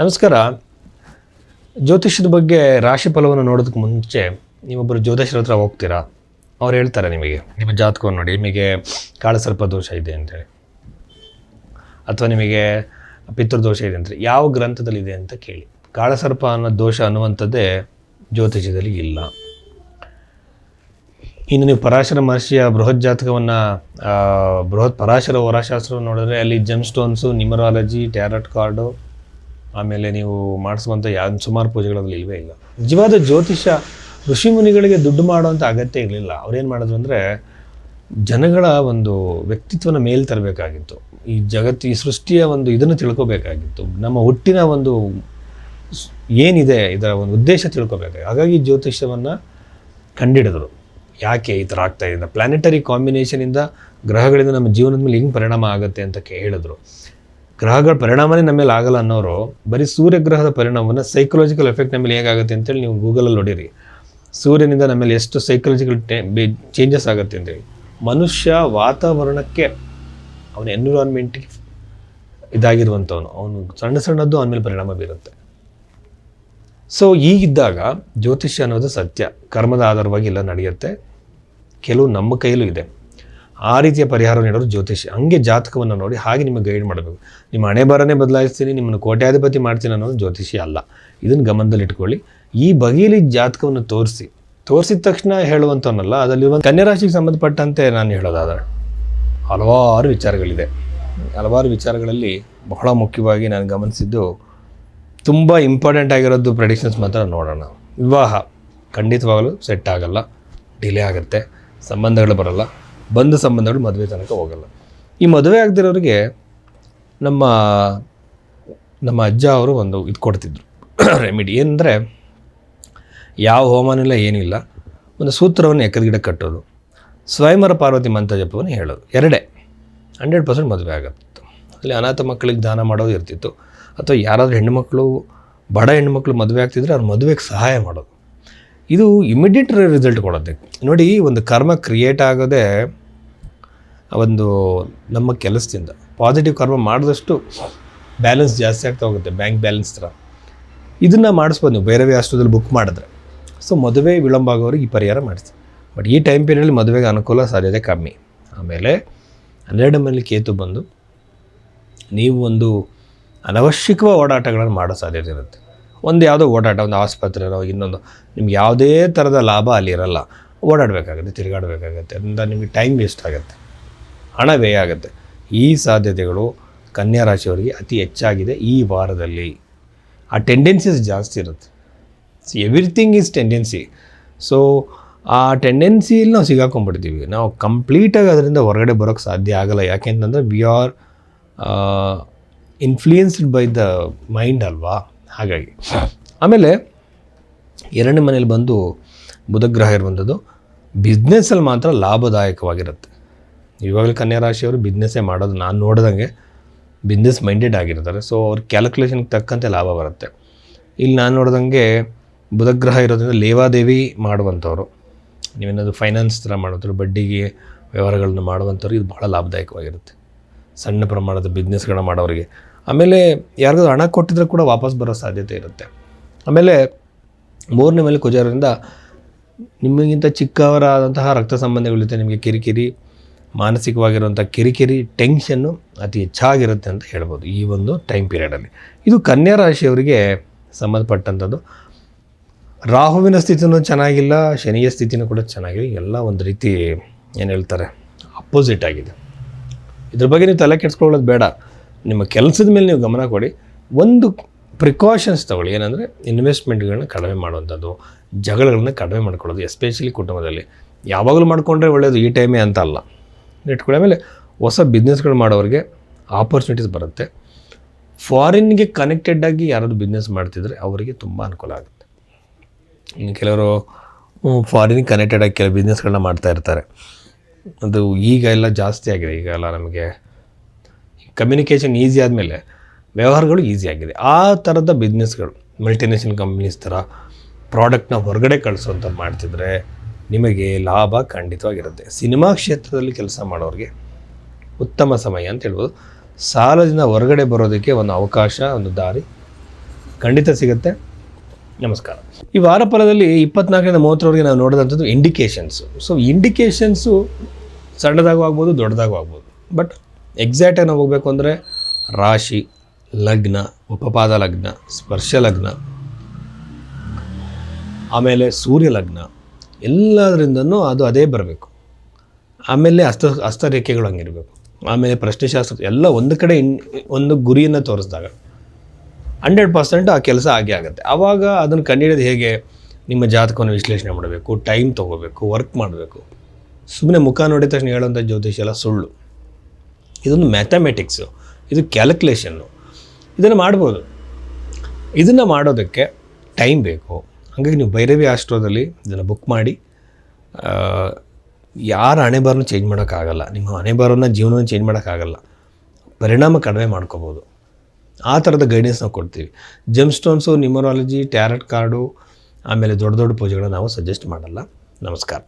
ನಮಸ್ಕಾರ. ಜ್ಯೋತಿಷ್ಯದ ಬಗ್ಗೆ ರಾಶಿ ಫಲವನ್ನು ನೋಡೋದಕ್ಕೆ ಮುಂಚೆ ನೀವೊಬ್ಬರು ಜ್ಯೋತಿಷ್ಯರ ಹತ್ರ ಹೋಗ್ತೀರಾ? ಅವ್ರು ಹೇಳ್ತಾರೆ ನಿಮಗೆ. ನಿಮ್ಮ ಜಾತಕವನ್ನು ನೋಡಿ, ನಿಮಗೆ ಕಾಳಸರ್ಪ ದೋಷ ಇದೆ ಅಂತೇಳಿ. ಅಥವಾ ನಿಮಗೆ ಪಿತೃದೋಷ ಇದೆ ಅಂತೇಳಿ. ಯಾವ ಗ್ರಂಥದಲ್ಲಿದೆ ಅಂತ ಕೇಳಿ. ಕಾಳಸರ್ಪ ಅನ್ನೋ ದೋಷ ಅನ್ನುವಂಥದ್ದೇ ಜ್ಯೋತಿಷ್ಯದಲ್ಲಿ ಇಲ್ಲ. ಇನ್ನು ನೀವು ಪರಾಶರ ಮಹರ್ಷಿಯ ಬೃಹತ್ ಜಾತಕವನ್ನು ಬೃಹತ್ ಪರಾಶರ ಹೊರಶಾಸ್ತ್ರವನ್ನು ನೋಡಿದ್ರೆ ಅಲ್ಲಿ gem stones numerology tarot card ಆಮೇಲೆ ನೀವು ಮಾಡಿಸುವಂಥ ಯಾವ ಸುಮಾರು ಪೂಜೆಗಳಲ್ಲಿ ಇಲ್ವೇ ಇಲ್ಲ. ನಿಜವಾದ ಜ್ಯೋತಿಷ ಋಷಿ ಮುನಿಗಳಿಗೆ ದುಡ್ಡು ಮಾಡುವಂಥ ಅಗತ್ಯ ಇರಲಿಲ್ಲ. ಅವ್ರೇನು ಮಾಡಿದ್ರು ಅಂದರೆ ಜನಗಳ ಒಂದು ವ್ಯಕ್ತಿತ್ವನ ಮೇಲೆ ತರಬೇಕಾಗಿತ್ತು. ಈ ಜಗತ್ತು ಈ ಸೃಷ್ಟಿಯ ಒಂದು ಇದನ್ನು ತಿಳ್ಕೊಬೇಕಾಗಿತ್ತು. ನಮ್ಮ ಹುಟ್ಟಿನ ಒಂದು ಏನಿದೆ, ಇದರ ಒಂದು ಉದ್ದೇಶ ತಿಳ್ಕೊಬೇಕಾಗಿ ಹಾಗಾಗಿ ಜ್ಯೋತಿಷ್ಯವನ್ನು ಕಂಡಿಡಿದ್ರು. ಯಾಕೆ ಈ ಥರ ಆಗ್ತಾ ಇದೆ? ಪ್ಲಾನೆಟರಿ ಕಾಂಬಿನೇಷನಿಂದ ಗ್ರಹಗಳಿಂದ ನಮ್ಮ ಜೀವನದ ಮೇಲೆ ಹೆಂಗೆ ಪರಿಣಾಮ ಆಗುತ್ತೆ ಅಂತ ಹೇಳಿದ್ರು ಗ್ರಹಗಳ ಪರಿಣಾಮನೇ ನಮ್ಮ ಮೇಲೆ ಆಗಲ್ಲ ಅನ್ನೋರು ಬರೀ ಸೂರ್ಯಗ್ರಹದ ಪರಿಣಾಮವನ್ನು ಸೈಕಲಾಜಿಕಲ್ ಎಫೆಕ್ಟ್ ನಮ್ಮ ಮೇಲೆ ಹೇಗಾಗುತ್ತೆ ಅಂತೇಳಿ ನೀವು ಗೂಗಲಲ್ಲಿ ನೋಡಿರಿ. ಸೂರ್ಯನಿಂದ ನಮ್ಮ ಮೇಲೆ ಎಷ್ಟು ಸೈಕಲಾಜಿಕಲ್ ಚೇಂಜಸ್ ಆಗುತ್ತೆ ಅಂತೇಳಿ. ಮನುಷ್ಯ ವಾತಾವರಣಕ್ಕೆ ಅವನ ಎನ್ವಿರಾನ್ಮೆಂಟಿಗೆ ಇದಾಗಿರುವಂಥವನು. ಅವನು ಸಣ್ಣ ಸಣ್ಣದ್ದು ಅವನ ಮೇಲೆ ಪರಿಣಾಮ ಬೀರುತ್ತೆ. ಸೊ ಈಗಿದ್ದಾಗ ಜ್ಯೋತಿಷ್ಯ ಅನ್ನೋದು ಸತ್ಯ. ಕರ್ಮದ ಆಧಾರವಾಗಿ ಎಲ್ಲ ನಡೆಯುತ್ತೆ. ಕೆಲವು ನಮ್ಮ ಕೈಯಲ್ಲೂ ಇದೆ. ಆ ರೀತಿಯ ಪರಿಹಾರ ನೀಡೋರು ಜ್ಯೋತಿಷಿ ಹಂಗೆ ಜಾತಕವನ್ನು ನೋಡಿ ಹಾಗೆ ನಿಮಗೆ ಗೈಡ್ ಮಾಡಬೇಕು. ನಿಮ್ಮ ಹಣೆ ಬರನೇ ಬದಲಾಯಿಸ್ತೀನಿ, ನಿಮ್ಮನ್ನು ಕೋಟ್ಯಾಧಿಪತಿ ಮಾಡ್ತೀನಿ ಅನ್ನೋದು ಜ್ಯೋತಿಷಿ ಅಲ್ಲ. ಇದನ್ನು ಗಮನದಲ್ಲಿ ಇಟ್ಕೊಳ್ಳಿ. ಈ ಬಗೆಯಲ್ಲಿ ಜಾತಕವನ್ನು ತೋರಿಸಿ. ತೋರಿಸಿದ ತಕ್ಷಣ ಹೇಳುವಂಥವನ್ನಲ್ಲ ಅದರಲ್ಲಿ ಒಂದು ಕನ್ಯಾ ರಾಶಿಗೆ ಸಂಬಂಧಪಟ್ಟಂತೆ ನಾನು ಹೇಳೋದಾದರೆ ಹಲವಾರು ವಿಚಾರಗಳಿದೆ. ಹಲವಾರು ವಿಚಾರಗಳಲ್ಲಿ ಬಹಳ ಮುಖ್ಯವಾಗಿ ನಾನು ಗಮನಿಸಿದ್ದು ತುಂಬ ಇಂಪಾರ್ಟೆಂಟ್ ಆಗಿರೋದು ಪ್ರೆಡಿಕ್ಷನ್ಸ್ ಮಾತ್ರ ನೋಡೋಣ. ವಿವಾಹ ಖಂಡಿತವಾಗಲೂ ಸೆಟ್ ಆಗಲ್ಲ ಡಿಲೇ ಆಗುತ್ತೆ, ಸಂಬಂಧಗಳು ಬರಲ್ಲ. ಬಂದ ಸಂಬಂಧಗಳು ಮದುವೆ ತನಕ ಹೋಗಲ್ಲ. ಈ ಮದುವೆ ಆಗದಿರೋರಿಗೆ ನಮ್ಮ ನಮ್ಮ ಅಜ್ಜ ಅವರು ಒಂದು ಇದು ಕೊಡ್ತಿದ್ರು. ರೆಮಿಡಿ ಏನಂದರೆ ಯಾವ ಹೋಮನಿಲ್ಲ ಏನಿಲ್ಲ ಒಂದು ಸೂತ್ರವನ್ನು ಎಕ್ಕದ ಕಟ್ಟೋದು. ಸ್ವಯಂವರ ಪಾರ್ವತಿ ಮಂತ್ರ ಜಪವನ್ನು ಹೇಳೋದು. ಎರಡೇ, ಹಂಡ್ರೆಡ್ ಪರ್ಸೆಂಟ್ ಮದುವೆ ಆಗುತ್ತಿತ್ತು ಅಲ್ಲಿ ಅನಾಥ ಮಕ್ಕಳಿಗೆ ದಾನ ಮಾಡೋದು ಇರ್ತಿತ್ತು. ಅಥವಾ ಯಾರಾದರೂ ಹೆಣ್ಣುಮಕ್ಕಳು ಬಡ ಹೆಣ್ಣುಮಕ್ಳು ಮದುವೆ ಆಗ್ತಿದ್ರೆ ಅವ್ರ ಮದುವೆಗೆ ಸಹಾಯ ಮಾಡೋದು. ಇದು ಇಮಿಡಿಯೇಟ್ ರಿಸಲ್ಟ್ ಕೊಡುತ್ತೆ. ನೋಡಿ, ಒಂದು ಕರ್ಮ ಕ್ರಿಯೇಟ್ ಆಗೋದೇ, ಒಂದು ನಮ್ಮ ಕೆಲಸದಿಂದ ಪಾಸಿಟಿವ್ ಕರ್ಮ ಮಾಡಿದಷ್ಟು ಬ್ಯಾಲೆನ್ಸ್ ಜಾಸ್ತಿ ಆಗ್ತಾ ಹೋಗುತ್ತೆ ಬ್ಯಾಂಕ್ ಬ್ಯಾಲೆನ್ಸ್ ಥರ ಇದನ್ನು ಮಾಡಿಸ್ಬೋದು ನೀವು. ಬೇರೆ ಅಷ್ಟದಲ್ಲಿ ಬುಕ್ ಮಾಡಿದ್ರೆ. ಸೊ ಮದುವೆ ವಿಳಂಬ ಆಗೋರಿಗೆ ಈ ಪರಿಹಾರ ಮಾಡಿಸಿ. ಬಟ್ ಈ ಟೈಮ್ ಪೀರಿಯಡಲ್ಲಿ ಮದುವೆಗೆ ಅನುಕೂಲ ಸಾಧ್ಯತೆ ಕಮ್ಮಿ. ಆಮೇಲೆ ಹನ್ನೆರಡು ಮನೇಲಿ ಕೇತು ಬಂದು, ನೀವು ಒಂದು ಅನವಶ್ಯಕ ಓಡಾಟಗಳನ್ನು ಮಾಡೋ ಸಾಧ್ಯತೆ ಇರುತ್ತೆ. ಒಂದು ಯಾವುದೋ ಓಡಾಟ, ಒಂದು ಆಸ್ಪತ್ರೆನೋ ಇನ್ನೊಂದು, ನಿಮ್ಗೆ ಯಾವುದೇ ಥರದ ಲಾಭ ಅಲ್ಲಿರಲ್ಲ ಓಡಾಡಬೇಕಾಗುತ್ತೆ, ತಿರುಗಾಡಬೇಕಾಗತ್ತೆ, ಅದರಿಂದ ನಿಮಗೆ ಟೈಮ್ ವೇಸ್ಟ್ ಆಗುತ್ತೆ, ಹಣ ವ್ಯಯ ಆಗುತ್ತೆ. ಈ ಸಾಧ್ಯತೆಗಳು ಕನ್ಯಾ ರಾಶಿಯವರಿಗೆ ಅತಿ ಹೆಚ್ಚಾಗಿದೆ ಈ ವಾರದಲ್ಲಿ. ಆ ಟೆಂಡೆನ್ಸೀಸ್ ಜಾಸ್ತಿ ಇರುತ್ತೆ. ಎವ್ರಿಥಿಂಗ್ ಈಸ್ ಟೆಂಡೆನ್ಸಿ ಸೊ ಆ ಟೆಂಡೆನ್ಸಿಯಲ್ಲಿ ನಾವು ಸಿಗಾಕೊಂಡ್ಬಿಡ್ತೀವಿ ನಾವು ಕಂಪ್ಲೀಟಾಗಿ ಅದರಿಂದ ಹೊರಗಡೆ ಬರೋಕ್ಕೆ ಸಾಧ್ಯ ಆಗಲ್ಲ. ಯಾಕೆಂತಂದರೆ we are influenced by the mind ಅಲ್ವಾ? ಹಾಗಾಗಿ. ಆಮೇಲೆ ಎರಡನೇ ಮನೇಲಿ ಬಂದು ಬುಧಗ್ರಹ ಇರುವಂಥದ್ದು ಬಿಸ್ನೆಸ್ಸಲ್ಲಿ ಮಾತ್ರ ಲಾಭದಾಯಕವಾಗಿರುತ್ತೆ. ಇವಾಗಲೇ ಕನ್ಯಾ ರಾಶಿಯವರು ಬಿಸ್ನೆಸ್ಸೇ ಮಾಡೋದು ನಾನು ನೋಡ್ದಂಗೆ ಬಿಸ್ನೆಸ್ ಮೈಂಡೆಡ್ ಆಗಿರ್ತಾರೆ. ಸೊ ಅವ್ರ ಕ್ಯಾಲ್ಕುಲೇಷನ್ಗೆ ತಕ್ಕಂತೆ ಲಾಭ ಬರುತ್ತೆ. ಇಲ್ಲಿ ನಾನು ನೋಡ್ದಂಗೆ ಬುಧಗ್ರಹ ಇರೋದ್ರಿಂದ ಲೇವಾದೇವಿ ಮಾಡುವಂಥವ್ರು. ನೀವೇನಾದ್ರು ಫೈನಾನ್ಸ್ ಥರ ಮಾಡೋದ್ರು ಬಡ್ಡಿಗೆ ವ್ಯವಹಾರಗಳನ್ನು ಮಾಡುವಂಥವ್ರು ಇದು ಭಾಳ ಲಾಭದಾಯಕವಾಗಿರುತ್ತೆ. ಸಣ್ಣ ಪ್ರಮಾಣದ ಬಿಸ್ನೆಸ್ಗಳನ್ನ ಮಾಡೋರಿಗೆ. ಆಮೇಲೆ ಯಾರಿಗಾದ್ರೂ ಹಣ ಕೊಟ್ಟಿದ್ರೆ ಕೂಡ ವಾಪಸ್ ಬರೋ ಸಾಧ್ಯತೆ ಇರುತ್ತೆ. ಆಮೇಲೆ ಮೂರನೇ ಮೇಲೆ ಕುಜಾರದಿಂದ ನಿಮಗಿಂತ ಚಿಕ್ಕವರಾದಂತಹ ರಕ್ತ ಸಂಬಂಧಗಳಿರುತ್ತೆ. ನಿಮಗೆ ಕಿರಿಕಿರಿ, ಮಾನಸಿಕವಾಗಿರುವಂಥ ಕಿರಿಕಿರಿ, ಟೆನ್ಷನ್ನು ಅತಿ ಹೆಚ್ಚಾಗಿರುತ್ತೆ ಅಂತ ಹೇಳ್ಬೋದು ಈ ಒಂದು ಟೈಮ್ ಪೀರಿಯಡಲ್ಲಿ. ಇದು ಕನ್ಯಾ ರಾಶಿಯವರಿಗೆ ಸಂಬಂಧಪಟ್ಟಂಥದ್ದು. ರಾಹುವಿನ ಸ್ಥಿತಿನೂ ಚೆನ್ನಾಗಿಲ್ಲ, ಶನಿಯ ಸ್ಥಿತಿನೂ ಕೂಡ ಚೆನ್ನಾಗಿಲ್ಲ, ಎಲ್ಲ ಒಂದು ರೀತಿ ಏನು ಹೇಳ್ತಾರೆ ಅಪೋಸಿಟ್ ಆಗಿದೆ. ಇದ್ರ ಬಗ್ಗೆ ನೀವು ತಲೆ ಕೆಡಿಸ್ಕೊಳ್ಳೋದು ಬೇಡ. ನಿಮ್ಮ ಕೆಲಸದ ಮೇಲೆ ನೀವು ಗಮನ ಕೊಡಿ. ಒಂದು ಪ್ರಿಕಾಷನ್ಸ್ ತಗೊಳ್ಳಿ. ಏನಂದರೆ ಇನ್ವೆಸ್ಟ್ಮೆಂಟ್ಗಳನ್ನ ಕಡಿಮೆ ಮಾಡುವಂಥದ್ದು, ಜಗಳಗಳನ್ನ ಕಡಿಮೆ ಮಾಡ್ಕೊಳ್ಳೋದು ಎಸ್ಪೆಷಲಿ ಕುಟುಂಬದಲ್ಲಿ. ಯಾವಾಗಲೂ ಮಾಡಿಕೊಂಡ್ರೆ ಒಳ್ಳೆಯದು ಈ ಟೈಮೇ ಅಂತ ಅಲ್ಲ. ಇಟ್ಕೊಳ್ಳೋ ಆಮೇಲೆ ಹೊಸ ಬಿಸ್ನೆಸ್ಗಳು ಮಾಡೋರಿಗೆ ಆಪರ್ಚುನಿಟೀಸ್ ಬರುತ್ತೆ. ಫಾರಿನ್ಗೆ ಕನೆಕ್ಟೆಡ್ ಆಗಿ ಯಾರಾದರೂ ಬಿಸ್ನೆಸ್ ಮಾಡ್ತಿದ್ರೆ ಅವರಿಗೆ ತುಂಬ ಅನುಕೂಲ ಆಗುತ್ತೆ. ಇನ್ನು ಕೆಲವರು ಫಾರಿನ್ ಕನೆಕ್ಟೆಡ್ ಆಗಿ ಕೆಲವು ಬಿಸ್ನೆಸ್ಗಳನ್ನ ಮಾಡ್ತಾ ಇರ್ತಾರೆ. ಅದು ಈಗ ಎಲ್ಲ ಜಾಸ್ತಿ ಆಗಿದೆ. ಈಗ ಎಲ್ಲ ನಮಗೆ ಕಮ್ಯುನಿಕೇಷನ್ ಈಸಿ ಆದಮೇಲೆ ವ್ಯವಹಾರಗಳು ಈಸಿ ಆಗಿದೆ. ಆ ಥರದ ಬಿಸ್ನೆಸ್ಗಳು ಮಲ್ಟಿನೇಷನಲ್ ಕಂಪ್ನೀಸ್ ಥರ ಪ್ರಾಡಕ್ಟ್ನ ಹೊರಗಡೆ ಕಳಿಸೋಂಥ ಮಾಡ್ತಿದ್ರೆ ನಿಮಗೆ ಲಾಭ ಖಂಡಿತವಾಗಿರುತ್ತೆ. ಸಿನಿಮಾ ಕ್ಷೇತ್ರದಲ್ಲಿ ಕೆಲಸ ಮಾಡೋರಿಗೆ ಉತ್ತಮ ಸಮಯ ಅಂತ ಹೇಳ್ಬೋದು. ಸಾಲದಿಂದ ಹೊರಗಡೆ ಬರೋದಕ್ಕೆ ಒಂದು ಅವಕಾಶ, ಒಂದು ದಾರಿ ಖಂಡಿತ ಸಿಗುತ್ತೆ. ನಮಸ್ಕಾರ. ಈ ವಾರ ಫಲದಲ್ಲಿ ಇಪ್ಪತ್ನಾಲ್ಕರಿಂದ ಮೂವತ್ತರವರೆಗೆ ನಾವು ನೋಡಿದಂಥದ್ದು ಇಂಡಿಕೇಷನ್ಸು ಸೊ ಇಂಡಿಕೇಷನ್ಸು ಸಣ್ಣದಾಗೂ ಆಗ್ಬೋದು, ದೊಡ್ಡದಾಗೂ ಆಗ್ಬೋದು. ಬಟ್ ಎಕ್ಸಾಕ್ಟಾಗಿ ನಾವು ಹೋಗಬೇಕು ಅಂದರೆ ರಾಶಿ, ಲಗ್ನ, ಉಪಪಾದ ಲಗ್ನ, ಸ್ಪರ್ಶ ಲಗ್ನ, ಆಮೇಲೆ ಸೂರ್ಯ ಲಗ್ನ, ಎಲ್ಲದರಿಂದನೂ ಅದು ಅದೇ ಬರಬೇಕು. ಆಮೇಲೆ ಹಸ್ತ ಹಸ್ತರೇಖೆಗಳು ಹಂಗಿರಬೇಕು. ಆಮೇಲೆ ಪ್ರಶ್ನೆಶಾಸ್ತ್ರ, ಎಲ್ಲ ಒಂದು ಕಡೆ ಇನ್, ಒಂದು ಗುರಿಯನ್ನು ತೋರಿಸಿದಾಗ ಹಂಡ್ರೆಡ್ ಪರ್ಸೆಂಟ್ ಆ ಕೆಲಸ ಆಗೇ ಆಗುತ್ತೆ. ಆವಾಗ ಅದನ್ನು ಕಂಡುಹಿಡಿಯೋದು ಹೇಗೆ ನಿಮ್ಮ ಜಾತಕವನ್ನು ವಿಶ್ಲೇಷಣೆ ಮಾಡಬೇಕು ಟೈಮ್ ತೊಗೋಬೇಕು ವರ್ಕ್ ಮಾಡಬೇಕು. ಸುಮ್ಮನೆ ಮುಖ ನೋಡಿದ ತಕ್ಷಣ ಹೇಳೋಂಥ ಜ್ಯೋತಿಷ್ಯ ಎಲ್ಲ ಸುಳ್ಳು. ಇದೊಂದು ಮ್ಯಾಥಮೆಟಿಕ್ಸು ಇದು ಕ್ಯಾಲ್ಕುಲೇಷನ್ನು. ಇದನ್ನು ಮಾಡ್ಬೋದು. ಇದನ್ನು ಮಾಡೋದಕ್ಕೆ ಟೈಮ್ ಬೇಕು. ಹಾಗಾಗಿ ನೀವು ಭೈರವಿ ಆಸ್ಟ್ರೋದಲ್ಲಿ ಇದನ್ನು ಬುಕ್ ಮಾಡಿ ಯಾರ ಹಣೆಬಾರನ್ನು ಚೇಂಜ್ ಮಾಡೋಕ್ಕಾಗಲ್ಲ. ನಿಮ್ಮ ಹಣೆಬಾರನ್ನು ಜೀವನವನ್ನು ಚೇಂಜ್ ಮಾಡೋಕ್ಕಾಗಲ್ಲ. ಪರಿಣಾಮ ಕಡಿಮೆ ಮಾಡ್ಕೋಬೋದು. ಆ ಥರದ ಗೈಡೆನ್ಸ್ ನಾವು ಕೊಡ್ತೀವಿ. Gem stones numerology tarot card ಆಮೇಲೆ ದೊಡ್ಡ ದೊಡ್ಡ ಪೂಜೆಗಳನ್ನ ನಾವು ಸಜೆಸ್ಟ್ ಮಾಡಲ್ಲ. ನಮಸ್ಕಾರ.